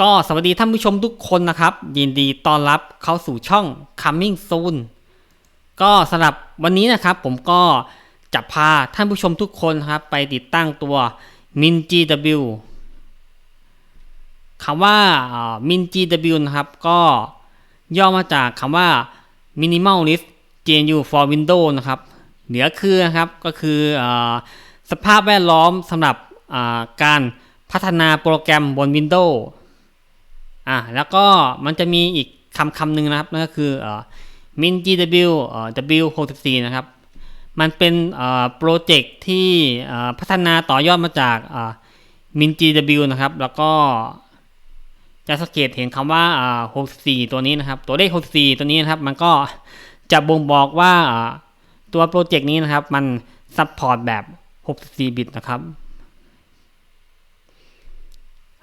ก็สวัสดีท่านผู้ชมทุกคนนะครับ ยินดีต้อนรับเข้าสู่ช่อง Coming Soon ก็สำหรับวันนี้นะครับ ผมก็จะพาท่านผู้ชมทุกคนครับ ไปติดตั้งตัว Min GW คำว่า Min GW นะครับ ก็ย่อมาจากคำว่า Minimalist GNU for Windows นะครับเหนือคือนะครับก็คืออสภาพแวดล้อมสำหรับการพัฒนาโปรแกรมบน Windows อะแล้วก็มันจะมีอีกคำคำหนึ่งนะครับนั่นก็คือเอ่อ min gw เอ่อ w64 นะครับ มันเป็นเอ่อโปรเจกต์ที่เอ่อพัฒนาต่อยอดมาจากเอ่อ min gw นะครับ แล้วก็จะสังเกตเห็นคำว่าอ่า 64 ตัวนี้นะครับ ตัวเลข 64 ตัวนี้นะครับ มันก็จะบ่งบอกว่าอ่าตัวโปรเจกต์นี้นะครับ มันซัพพอร์ตแบบ 64 บิตนะครับ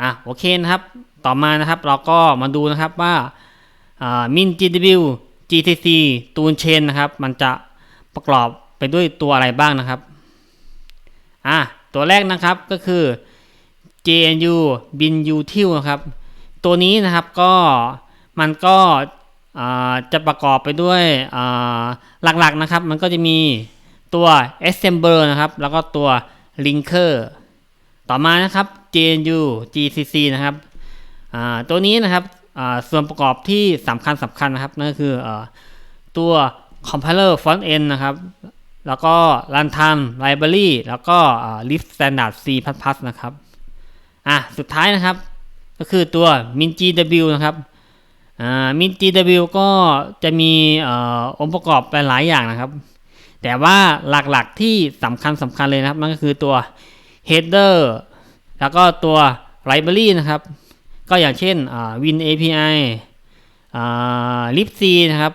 อะ โอเคนะครับ ต่อมานะครับเราก็มาดูนะครับว่ามิน GW GTC ตูนเชนนะครับ มันจะประกอบไปด้วยตัวอะไรบ้างนะครับอะตัวแรกนะครับก็คือ JNU Bin Util นะครับ ตัวนี้นะครับก็มันก็จะประกอบไปด้วยหลักๆนะครับ มันก็จะมีตัว Assembler นะครับ แล้วก็ตัว Linker ต่อมานะครับ JNU GCC นะครับ ตัวนี้นะครับส่วนประกอบที่สำคัญสำคัญนะครับนั่นก็คืออตัว compiler front end นะครับ แล้วก็ runtime library แล้วก็ list standard C++ นะครับอะสุดท้ายนะครับ ก็คือตัว MinGW นะครับอ่า MinGW ก็จะมีองค์ประกอบหลายอย่างนะครับ แต่ว่าหลักๆที่สำคัญสำคัญเลยนะครับ นั่นก็คือตัว header แล้วก็ตัว library นะครับ ก็อย่างเช่นอ่า win API อ่า libc นะครับ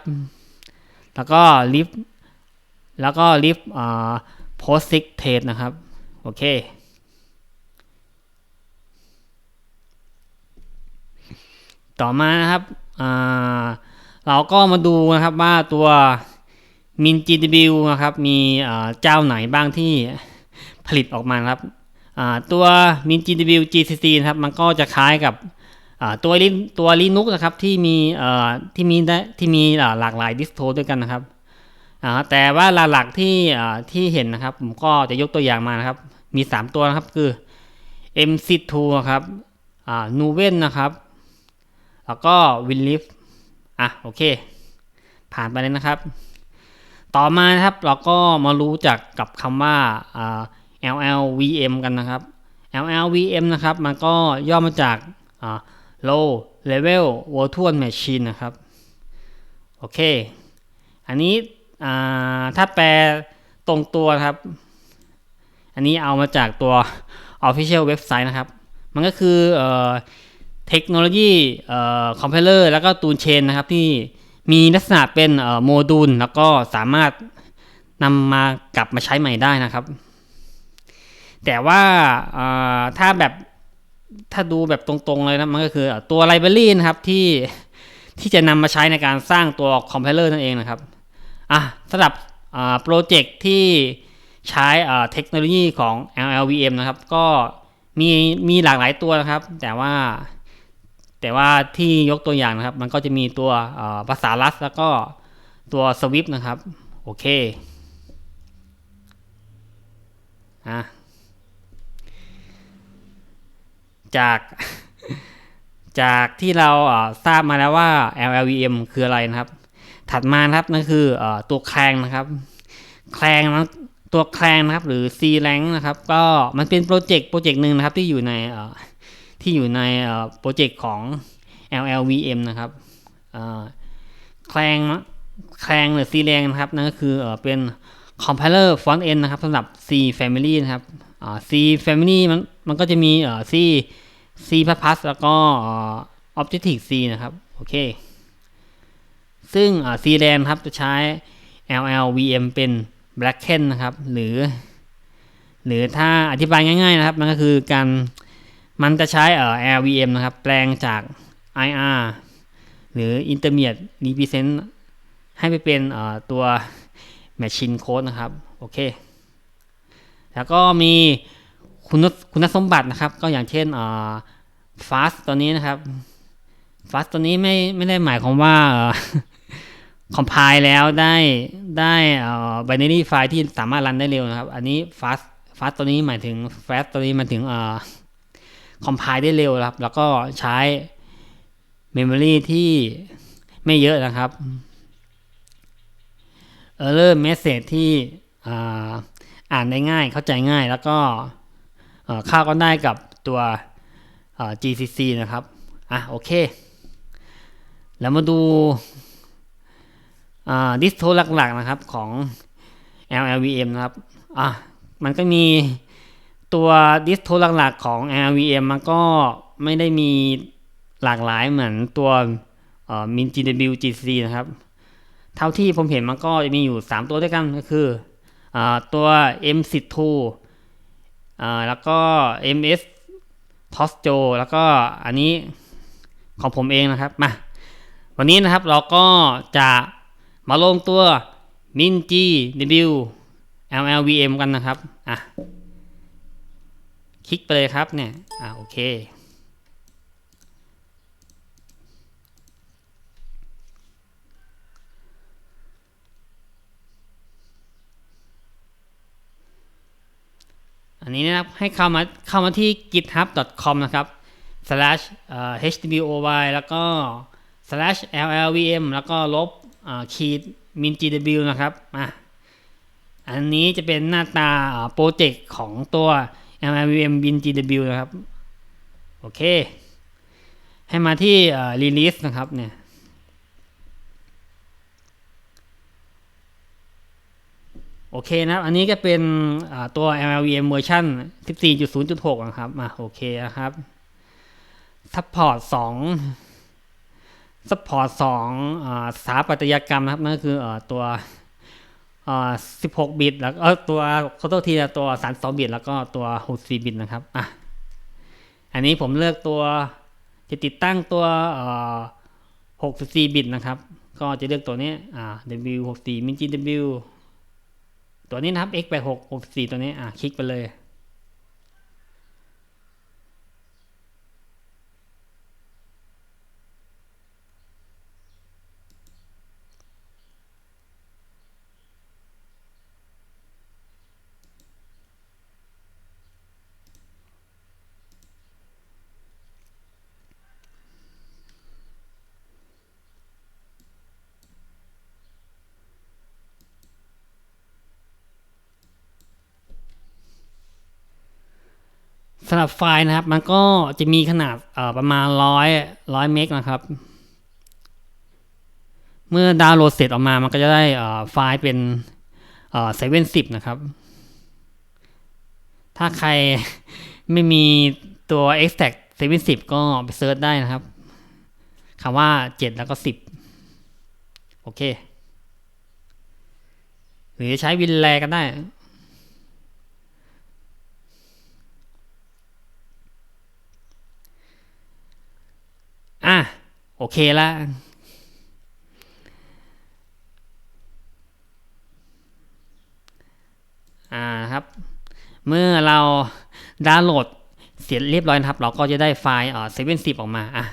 แล้วก็ lib แล้วก็ lib อ่า postfix trace นะครับ โอเค ต่อมานะครับ เราก็มาดูนะครับว่าตัว min GW นะครับ มีเจ้าไหนบ้างที่ผลิตออกมาครับตัว Min GW GCC นะครับ มันก็จะคล้ายกับ ตัวลิตัว Linux นะครับที่มีที่มีที่มีหลากหลายดิสโทด้วยกันนะครับแต่ว่าหลักๆที่ที่เห็นนะครับ ผมก็จะยกตัวอย่างมานะครับ มี 3 ตัวนะครับคือ MC2 นะครับอ่า Nuven นะครับ แล้วก็ WinLift อะโอเค ผ่านไปเลยนะครับ ต่อมานะครับเราก็มารู้จักกับคำว่า LLVM กันนะครับ LLVM นะครับ มันก็ย่อมาจาก Low Level Virtual Machine นะครับ โอเค อันนี้ถ้าแปลตรงตัวครับ อันนี้เอามาจากตัว Official Website นะครับ มันก็คือเทคโนโลยีคอมเพลเลอร์แล้วก็ตูนเชนนะครับ ที่มีลักษณะเป็นโมดูล แล้วก็สามารถนำมากลับมาใช้ใหม่ได้นะครับ แต่ว่าถ้าแบบ ถ้าดูแบบตรงๆเลยนะมันก็คือตัวไลบรารีนะครับที่ที่จะนำมาใช้ในการสร้างตัวคอมเพลเลอร์นั่นเองนะครับอะสำหรับโปรเจกต์ที่ใช้เทคโนโลยีของ LLVM นะครับ ก็มีมีหลากหลายตัวนะครับ แต่ว่า แต่ว่าที่ยกตัวอย่างนะครับ มันก็จะมีตัวภาษาลัสแล้วก็ตัว Swift นะครับ โอเคอะ จากจากที่เราทราบมาแล้วว่า LLVM คืออะไรนะครับ ถัดมาครับนั่นคืออตัวแคลงนะครับ แคลงนะตัวแคลงนะครับ หรือ C rank นะครับ ก็มันเป็นโปรเจกต์โปรเจกต์หนึ่งนะครับที่อยู่ในที่อยู่ในโปรเจกต์ของ LLVM นะครับแคลงแคลงหรือ C rank นะครับนั่นก็คือเอเป็น compiler front end นะครับสำหรับ C family นะครับ C family มันมันก็จะมี C C++ แล้วก็ออ Objective C นะครับ โอเค ซึ่ง C RAM ครับจะใช้ LLVM เป็น Bracket นะครับ หรือ หรือถ้าอธิบายง่ายๆนะครับ มันก็คือการมันจะใช้เอ่อ LVM นะครับ แปลงจาก IR หรือ Intermediate Represent ให้ไปเป็นตัว Machine Code นะครับ โอเค แล้วก็มีคุณคุณสมบัตินะครับ ก็อย่างเช่นอ่า fast ตัวนี้นะครับ fast ตัวนี้ไม่ไม่ได้หมายความว่าคอมไพล์แล้วได้ได้เอ่อ binary file ที่สามารถรันได้เร็วนะครับ อันนี้ fast fast ตัวนี้หมายถึง fast ตัวนี้หมายถึงเอ่อคอมไพล์ได้เร็วครับ แล้วก็ใช้ memory ที่ไม่เยอะนะครับ error message ที่ อ่านได้ง่ายเข้าใจง่ายแล้วก็เข้ากันได้กับตัว GCC นะครับ อะโอเค แล้วมาดู ดิสโทหลักๆนะครับของ LLVM นะครับ อะมันก็มีตัวดิสโทหลักๆของ LLVM มันก็ไม่ได้มีหลากหลายเหมือนตัวมิน GW GC นะครับ เท่าที่ผมเห็นมันก็จะมีอยู่ 3 ตัวด้วยกันก็คือ ตัว M12 อ่าแล้วก็ MS t o s j o แล้วก็อันนี้ของผมเองนะครับ มา วันนี้นะครับเราก็จะมาลงตัว Min G W LLVM กันนะครับ อะ คลิกไปเลยครับเนี่ย อะโอเค อันนี้นะครับให้เข้ามาเข้ามาที่ github.com นะครับ slash hdboy แล้วก็ slash llvm แล้วก็ลบขีด mingw นะครับอะอันนี้จะเป็นหน้าตาโปรเจกต์ของตัว llvm mingw นะครับ โอเค ให้มาที่ release นะครับเนี่ย โอเคนะครับ อันนี้ก็เป็นตัว LLVM เวอร์ชัน14.0.6 นะครับมาโอเคนะครับ support 2 support 2สถาปัตยกรรมนะครับ นั่นคือตัว16 บิต แล้วก็ตัวขอโทษทีตัว 32 บิต แล้วก็ตัว 64 บิตนะครับอะอันนี้ผมเลือกตัวจะติดตั้งตัว64 บิตนะครับ ก็จะเลือกตัวนี้อ่า W64 min GW ตัวนี้นะครับ x ไปหกหกสี่ตัวนี้อะคลิกไปเลย สำหรับไฟล์นะครับ มันก็จะมีขนาดประมาณร้อยร้อยเมกนะครับ เมื่อดาวน์โหลดเสร็จออกมามันก็จะได้ไฟล์เป็นเซเว่นสิบนะครับ ถ้าใครไม่มีตัว extract 70ก็ไปเซิร์ชได้นะครับคำว่า7แล้วก็10โอเค หรือใช้วินแลกันได้ อะโอเคละอ่าครับ เมื่อเราดาวน์โหลดเสร็จเรียบร้อยนะครับ เราก็จะได้ไฟล์อ่าเซเว่นสิบออกมาอะ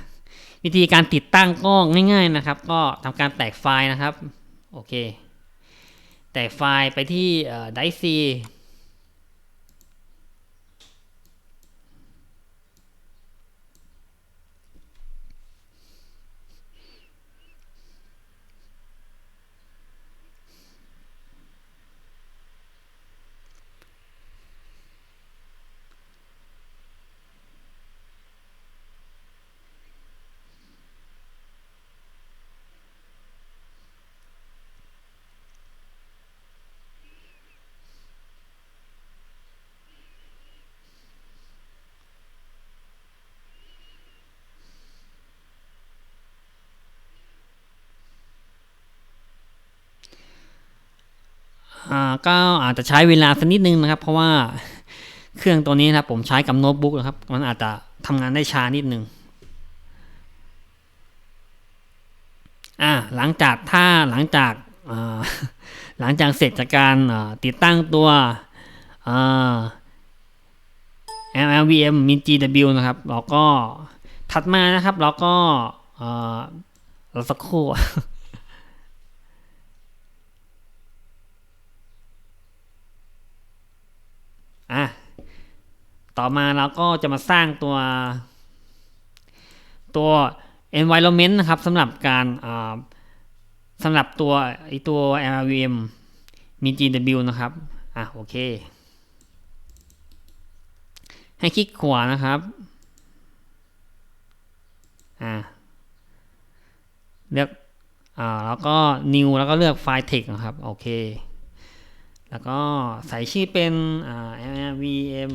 วิธีการติดตั้งก็ง่าย ๆนะครับ ก็ทำการแตกไฟล์นะครับ โอเค แตกไฟล์ไปที่ไดซีอ่า ก็อาจจะใช้เวลาสักนิดนึงนะครับ เพราะว่าเครื่องตัวนี้นะครับผมใช้กับโน้ตบุ๊กนะครับ มันอาจจะทำงานได้ช้านิดนึงอ่าหลังจากถ้าหลังจากหลังจากเสร็จจากการติดตั้งตัว MLVM Min GW นะครับ เราก็ถัดมานะครับ เราก็เอ่อเราสักครู่ อะต่อมาเราก็จะมาสร้างตัวตัว environment นะครับสำหรับการสำหรับตัวไอตัว LLVM มี GW นะครับ อะโอเค ให้คลิกขวานะครับ อ่าเลือกอ่าแล้วก็ new แล้วก็เลือกไฟล์ text นะครับ โอเค แล้วก็ใส่ชื่อเป็นอ่า LLVM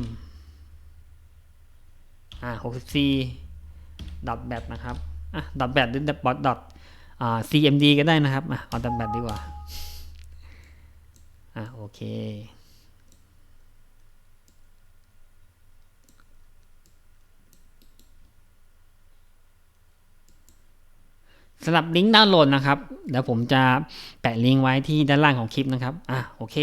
อ่า64ดอทแบตนะครับอะดอทแบตหรือดอทดอทอ่า CMD ก็ได้นะครับอะเอาดอทแบตดีกว่าอะโอเคสำหรับลิงก์ดาวน์โหลดนะครับ เดี๋ยวผมจะแปะลิงก์ไว้ที่ด้านล่างของคลิปนะครับ อะ โอเค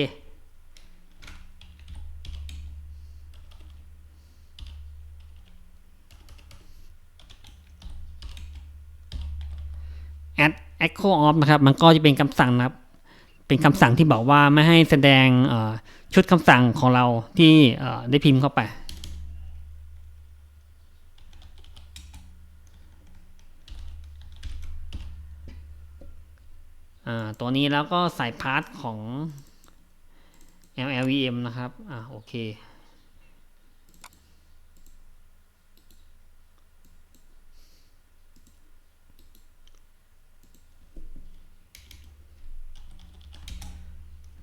echo off นะครับมันก็จะเป็นคำสั่งนะครับ เป็นคำสั่งที่บอกว่าไม่ให้แสดงชุดคำสั่งของเราที่ได้พิมพ์เข้าไปตัวนี้แล้วก็ใส่พาร์ทของ LLVM นะครับ อ่าโอเค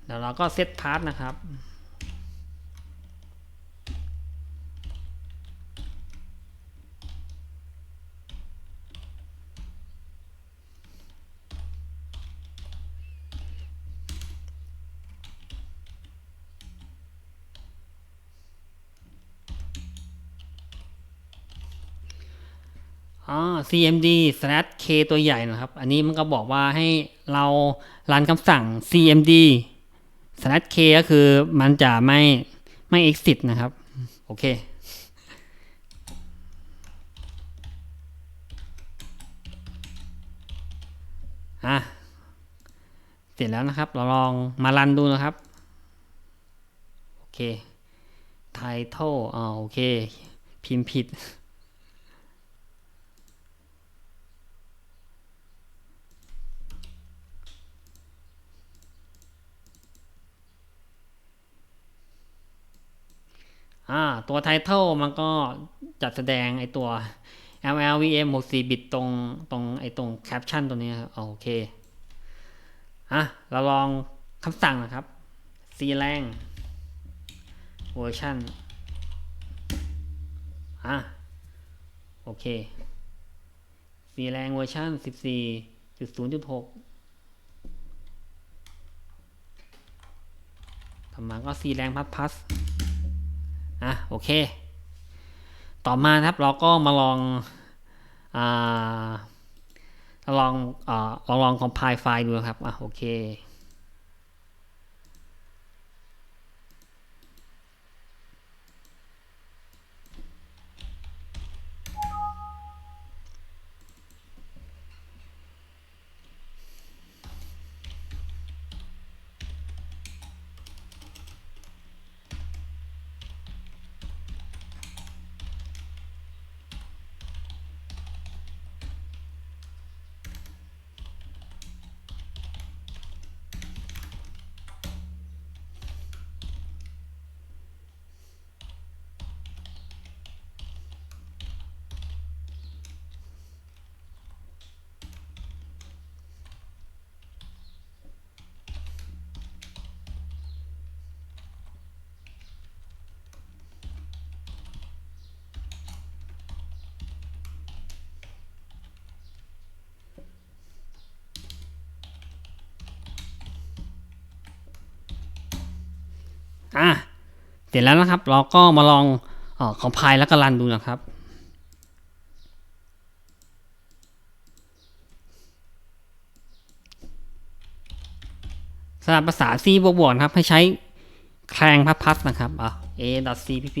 แล้วเราก็เซตพาร์ทนะครับอ๋อ cmd slash k ตัวใหญ่นะครับ อันนี้มันก็บอกว่าให้เรารันคำสั่ง cmd slash k ก็คือมันจะไม่ไม่ exit นะครับ โอเค อะ เสร็จแล้วนะครับ เราลองมารันดูนะครับ โอเค title อ่าโอเค พิมพ์ผิด อ่าตัว Title มันก็จัดแสดงไอตัว LLVM 64 บิตตรงตรงไอตรงแคปชั่นตัวนี้ครับโอเคอะเราลองคำสั่งนะครับ C แรงเวอร์ชันอะโอเค C แรงเวอร์ชัน14.0.6ต่อมาก็ C แรงพัดพัส อะโอเค ต่อมาครับเราก็มาลองอ่าลองอลองลองคอมไพล์ไฟล์ดูครับอะโอเค อะเสร็จแล้วนะครับ เราก็มาลองอคองไพล์แล้วก็รันดูนะครับ สำหรับภาษา C บวกบวกครับ ให้ใช้แคลงพับพัสนะครับอะ a.cpp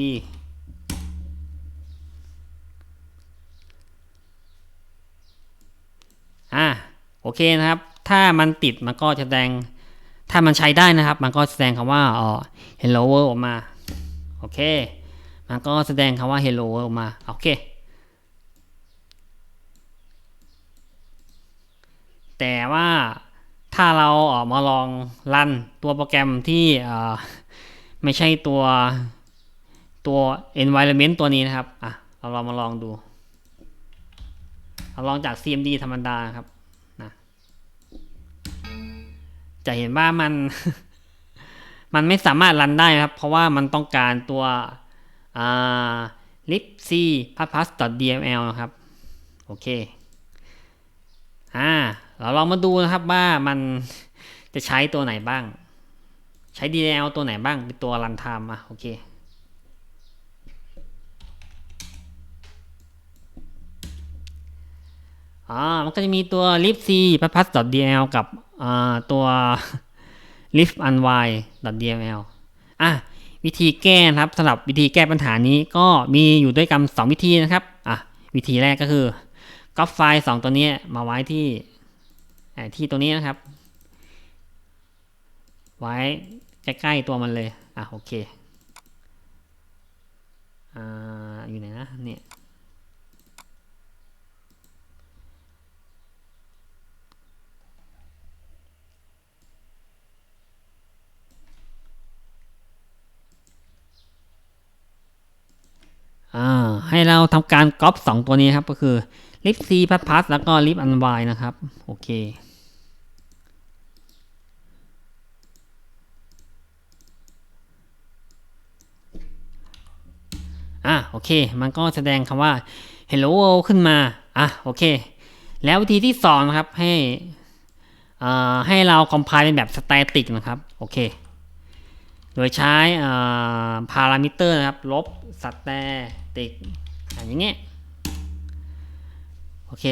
อะโอเคนะครับ ถ้ามันติดมันก็จะแดง ถ้ามันใช้ได้นะครับ มันก็แสดงคำว่าอ๋อ hello world ออกมา โอเค มันก็แสดงคำว่า hello world ออกมา โอเค แต่ว่าถ้าเราออกมาลองรันตัวโปรแกรมที่ไม่ใช่ตัวตัว environment ตัวนี้นะครับ อะ เราลองมาลองดู เราลองจาก cmd ธรรมดาครับ จะเห็นว่ามัน มันไม่สามารถรันได้นะครับ เพราะว่ามันต้องการตัว libc p u s dml นะครับ โอเค อ่า เราลองมาดูนะครับว่ามันจะใช้ตัวไหนบ้าง ใช้ DLL ตัวไหนบ้าง เป็นตัว runtime อะ โอเคอ่ามันก็จะมีตัว libc p u s dl กับอ่า ตัว lib unwhy dml อะวิธีแก้นะครับสำหรับวิธีแก้ปัญหานี้ก็มีอยู่ด้วยกัน2วิธีนะครับอะวิธีแรกก็คือก๊อปไฟล์2ตัวนี้มาไว้ที่ที่ตรงนี้นะครับ ไว้ใกล้ๆตัวมันเลยอะโอเคอ่าอยู่ไหนนะเนี่ย อ่า ให้เราทำการก๊อปสองตัวนี้ครับ ก็คือ lib c พัดพัดแล้วก็ lib unwhy นะครับ โอเคอะโอเค มันก็แสดงคำว่า hello world ขึ้นมา อะ โอเค แล้ววิธีที่สองนะครับ ให้อ่าให้เรา compile เป็นแบบ static นะครับ โอเค โดยใช้อ่า parameter นะครับ ลบ static อย่างเงี้ยโอเค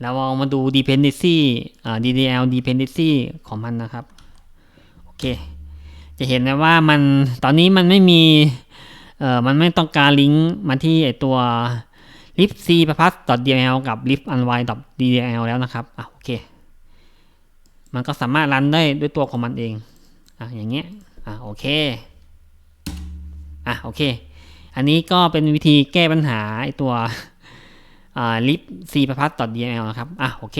แล้วเรามาดู dependency อ่า DDL dependency ของมันนะครับ โอเค จะเห็นนะว่ามันตอนนี้มันไม่มีเอ่อมันไม่ต้องการลิงก์มาที่ไอตัว libc p a p a s dml กับ lib unwhy dml แล้วนะครับอะโอเค มันก็สามารถรันได้ด้วยตัวของมันเองอะอย่างเงี้ยอะโอเค อะโอเค อันนี้ก็เป็นวิธีแก้ปัญหาไอตัวอ่า libc p a p a s dml นะครับอะโอเค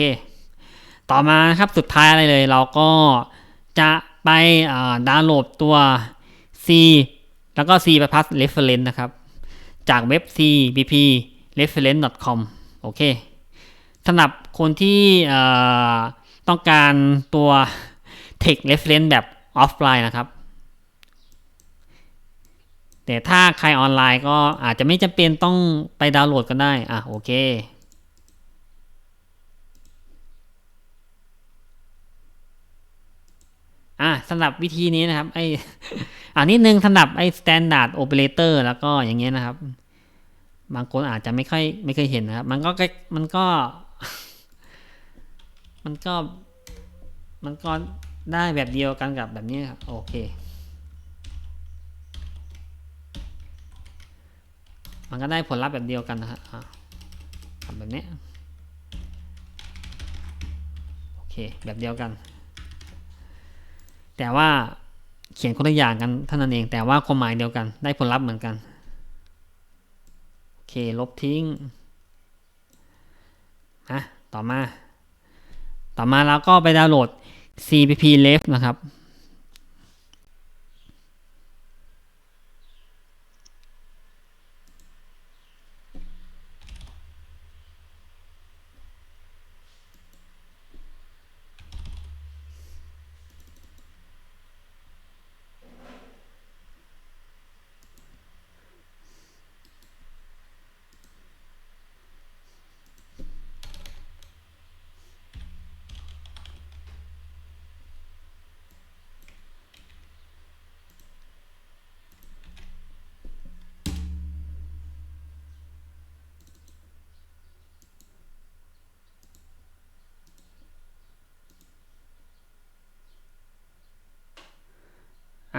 ต่อมานะครับสุดท้ายอะไรเลย เราก็จะไปดาวน์โหลดตัว C แล้วก็ C plus reference นะครับ จากเว็บ cbp reference com โอเคสำหรับคนที่ต้องการตัว text reference แบบออฟไลน์นะครับ แต่ถ้าใครออนไลน์ก็อาจจะไม่จำเป็นต้องไปดาวน์โหลดก็ได้ อะโอเค อะสำหรับวิธีนี้นะครับไออันนี้หนึ่งสำหรับไอ้ standard operator แล้วก็อย่างเงี้ยนะครับ บางคนอาจจะไม่ค่อยไม่เคยเห็นนะครับ มันก็มันก็ มันก็ มันก็ได้แบบเดียวกันกับแบบนี้ครับ โอเค มันก็ได้ผลลัพธ์แบบเดียวกันนะครับทำแบบนี้ โอเค แบบเดียวกัน แต่ว่าเขียนคนละอย่างกันเท่านั้นเอง แต่ว่าความหมายเดียวกัน ได้ผลลัพธ์เหมือนกัน โอเค ลบทิ้งนะต่อมา ต่อมาเราก็ไปดาวน์โหลด cpp left นะครับ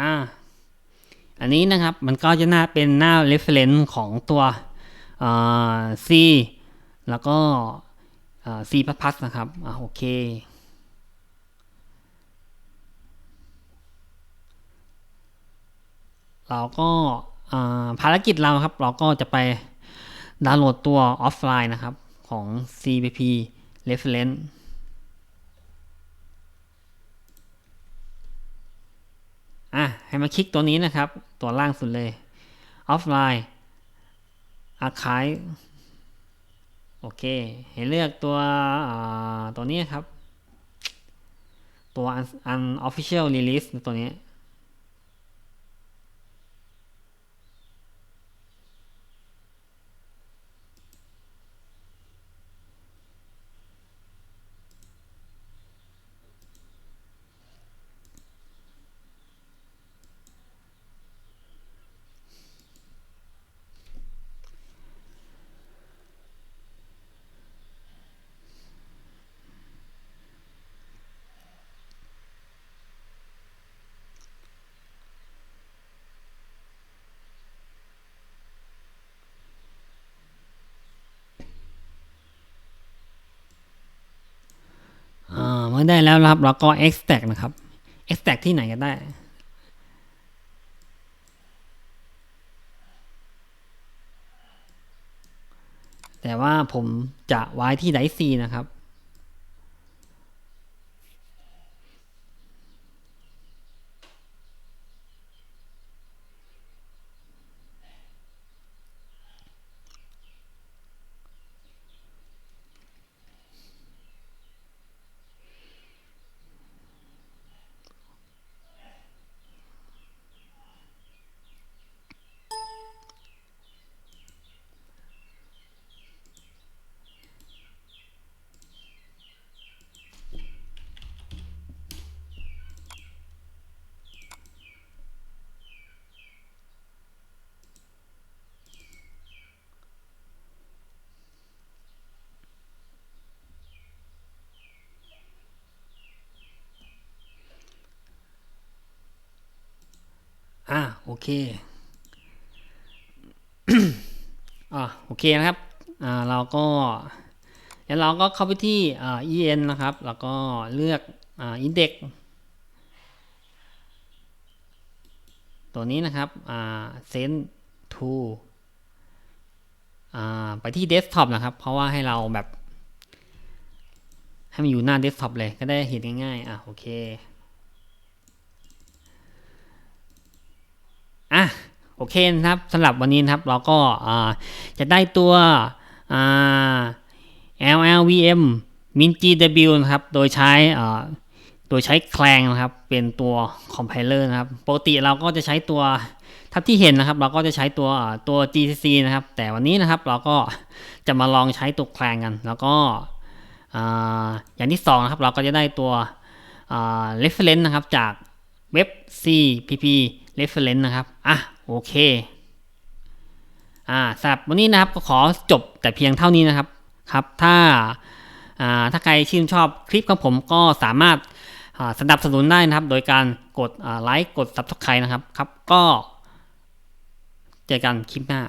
อ่า อันนี้นะครับมันก็จะน่าเป็นหน้า reference ของตัว C แล้วก็ C++ นะครับอ่าโอเคเราก็ภารกิจเราครับ เราก็จะไปดาวน์โหลดตัวออฟไลน์นะครับ ของ CPP reference อะให้มาคลิกตัวนี้นะครับ ตัวล่างสุดเลย offline archive โอเค ให้เลือกตัวตัวนี้ครับ ตัว unofficial release ตัวนี้ อ่าได้แล้วนะครับเราก็ extract นะครับ extract ที่ไหนก็ได้ แต่ว่าผมจะไว้ที่ไดซีนะครับ อ่า โอเค อ่าโอเคนะครับ อ่า เราก็ แล้วเราก็เข้าไปที่อ่า en นะครับ แล้วก็เลือกอ่า index ตัวนี้นะครับ อ่า send to อ่า ไปที่ desktop นะครับ เพราะว่าให้เราแบบ ให้มันอยู่หน้า desktop เลย ก็ได้เห็นง่ายๆ อะ โอเค อะโอเคนะครับสำหรับวันนี้นะครับเราก็จะได้ตัว LLVM Min GW นะครับ โดยใช้โดยใช้แคลงนะครับ เป็นตัวคอมไพเลอร์นะครับ ปกติเราก็จะใช้ตัวทับที่เห็นนะครับ เราก็จะใช้ตัวตัว GCC นะครับ แต่วันนี้นะครับเราก็จะมาลองใช้ตัวแคลงกัน แล้วก็อ่าอย่างที่สองนะครับเราก็จะได้ตัว reference นะครับจาก เว็บ CPP reference นะครับ อะ โอเค อ่าสำหรับวันนี้นะครับก็ขอจบแต่เพียงเท่านี้นะครับ ครับ ถ้า อ่า ถ้าใครชื่นชอบคลิปของผมก็สามารถอ่าสนับสนุนได้นะครับ โดยการกดไลค์ กด subscribe นะครับ ครับ ก็ เจอกันคลิปหน้า